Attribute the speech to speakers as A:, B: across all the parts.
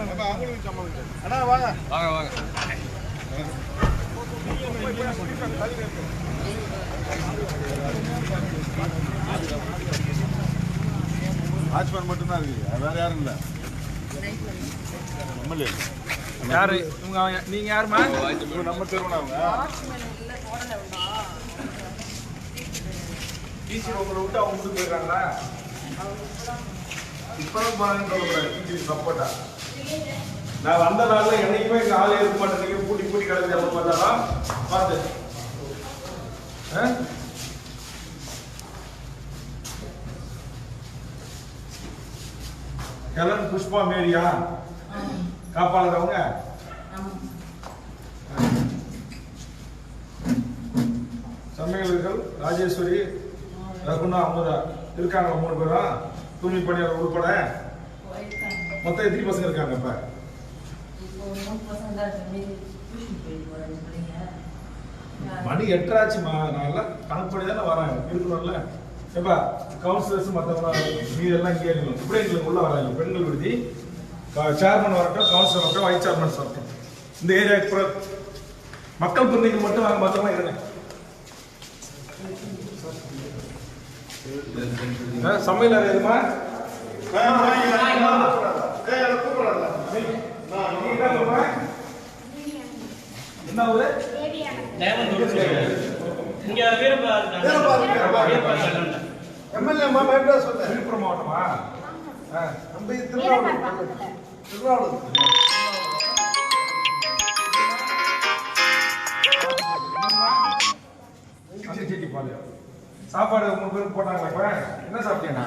A: அண்ணா வாங்க
B: வாங்க வாங்க
A: வாட்ச்மேன் மட்டும்தான் இருக்கு வேற யாரும் இல்லை. எம்எல்ஏ
C: யாரு? இவங்க நீங்க யாருமா
A: நம்ம திருவண்ணாங்க
C: டிசி உங்களை விட்டு அவங்க விட்டு போயிடுறாங்களா
A: இப்பதான் டிஜி சப்போர்ட்டா
C: நான் வந்த நாள்ல என்னைக்குமே இங்க ஆள் இருக்க மாட்டேங்க பூட்டி பூட்டி கிடக்கு எப்ப பார்த்தாரா பார்த்து. ஆ? ஹெலன் புஷ்பா மேரியா? காப்பாளர் அவங்க சமையலர்கள் ராஜேஸ்வரி ரகுணா அமுதா. இருக்காங்க மூணு பேரா? தூய்மை பணியாளர் உட்பட மொத்தம் எத்தனை பசங்க இருக்காங்க இப்ப மணி எட்டராச்சுமா? நான் எல்லாம் கணக்கு பண்ணி தானே வரேன். இருக்கணும்ல. ஏப்பா கவுன்சிலர்ஸ் மற்றவங்க மீது எல்லாம் இங்கே இருக்கணும். இப்படியே எங்களுக்கு உள்ள வராங்க. பெண்கள் விடுதி. சேர்மன் வரட்டும் கவுன்சிலர் வரட்டும் வைஸ் சேர்மன்ஸ் வரட்டும். இந்த புற மக்கள் பிரதிநிதிகள் மட்டும் வாங்க இருங்க. ஆ, சமையல் அறை எதுமா? என்ன ஊரு?
D: இங்க இருக்காங்க.
A: எம்எல்ஏ மாமா எப்படி சொல்ல
C: விழுப்புரம் மாவட்டமா.
A: நம்ம திருநாவூர்
C: அங்கச்செட்டிப்பாளையம். சாப்பாடு மூணு பேருக்கு போட்டாங்களா என்ன சாப்பிட்டீங்க?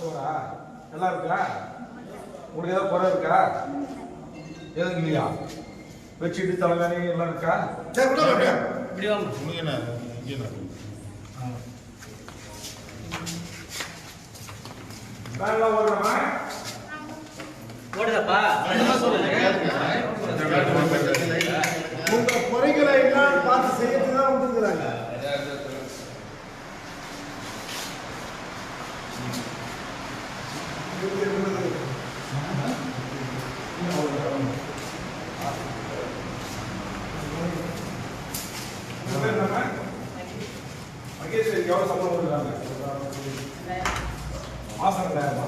C: சோறா எல்லாம் இருக்கா? உங்களுக்கு ஏதாவது குறை இருக்கா? எதுவும் இல்லையா பெட்ஷீட் தலைகாணி எல்லாம் இருக்கா?
D: இப்படி வாங்க.
C: மகேஸ்வரிக்கு எவ்வளவு சம்பளம் கொடுக்குறாங்க மாசம் ரெண்டாயிரமா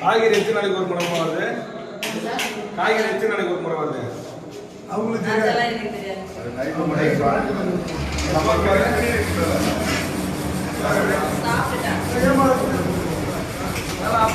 C: காய்கறி எத்தனை நாளைக்கு ஒரு முறை வருது? காய்கறி எத்தனை நாளைக்கு ஒரு முறை வருது?
A: அவங்களுக்கு
E: அதெல்லாம்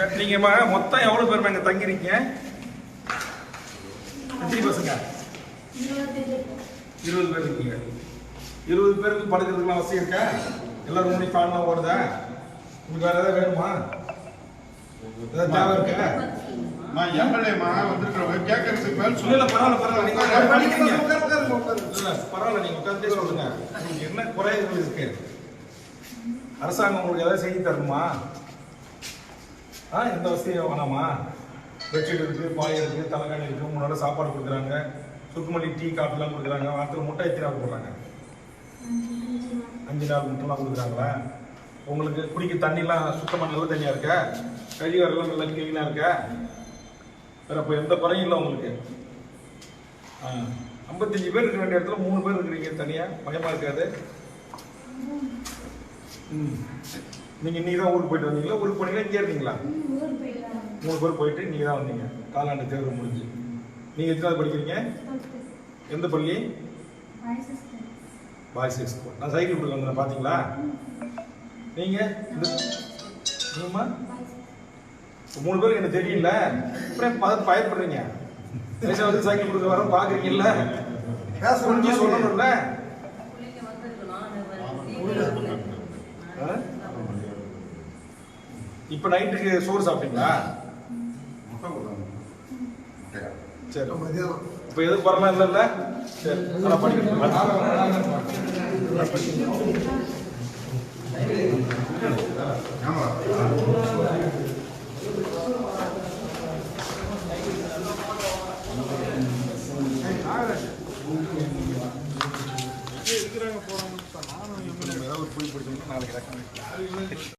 E: சாப்பிட்டுட்டேன்
C: நீங்க ம- மொத்தம் எவ்வளவு பேர் இங்க தங்கிருக்கீங்க எத்தனை பசங்க? இருபது பேர் இருக்கீங்க. இருபது பேருக்கு படுக்கிறதுக்குலாம் வசதி இருக்கா? எல்லாரும் மணி ஃபேன்லாம் ஓடுதா? உங்களுக்கு வேற ஏதாவது வேணுமா? ஏதாவது தேவை இருக்கா?
A: மா எம்எல்ஏமா வந்திருக்கிறவங்க கேட்கறதுக்கு மேல்
C: இல்ல பரவாயில்ல பரவாயில்ல. நீங்க பரவாயில்ல நீங்க உட்கார்ந்தே சொல்லுங்க. என்ன குறைகள் இருக்கு? அரசாங்கம் உங்களுக்கு ஏதாவது செய்து தரணுமா ஆ எந்த வசதியும் வேணாமா பெட்ஷீட் இருக்குது பாய் இருக்குது தலைகாணி இருக்குது முன்னாடி சாப்பாடு கொடுக்குறாங்க. சுக்குமல்லி டீ காஃபிலாம் கொடுக்குறாங்க. வாரத்தில் முட்டை எத்தனை நாள் போடுறாங்க? அஞ்சு நாள் முட்டைலாம் கொடுக்குறாங்களா? உங்களுக்கு குடிக்க தண்ணிலாம் சுத்தமாக நல்ல தண்ணியாக இருக்க? கழிவறைலாம் நல்லா க்ளீனாக இருக்க? வேறு அப்போ எந்த குறையும் இல்லை உங்களுக்கு. ஆ ஐம்பத்தஞ்சு பேர் இருக்க வேண்டிய இடத்துல மூணு பேர் இருக்கிறீங்க தனியாக பயமாக இருக்காது? ம். நீங்கள் இன்னைக்கு தான் ஊருக்கு போயிட்டு வந்தீங்களா? ஊருக்கு போனீங்களா? இங்கே இருந்தீங்களா மூணு பேர் போயிட்டு நீங்க தான் வந்தீங்க. காலாண்டு தேர்வு முடிஞ்சு. நீங்க எத்தனாவது படிக்கிறீங்க? எந்த பள்ளி? Boys school. நான் சைக்கிள் கொடுக்க வந்தேன் பாத்தீங்களா? நீங்க? இந்த நீங்கம்மா மூணு பேருக்கு எனக்கு தெரியல? அப்புறம் பார்த்து பயப்படுறீங்க? பேச வந்து சைக்கிள் கொடுக்க வர பாக்குறீங்கல்ல?
A: பேச
C: புரிஞ்சு சொல்லணும்ல? இப்ப நைட்டுக்கு சோறு சாப்பிட்டீங்களா? சரி.
A: மதியானம்
C: இப்ப எதுவும் வரலாம் இல்லைல்ல சரி நல்லா படிக்கணும். இருக்கிறாங்க போறாங்க நானும் ஏதாவது ஒரு புடி பிடிச்சோம்னா நாளைக்கு